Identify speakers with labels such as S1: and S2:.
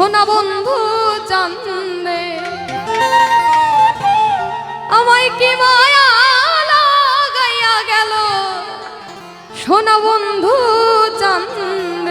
S1: সোনা বন্ধু চান্দে। আমায় কি মায়া লাগাইয়া গেল? সোনা বন্ধু চান্দে।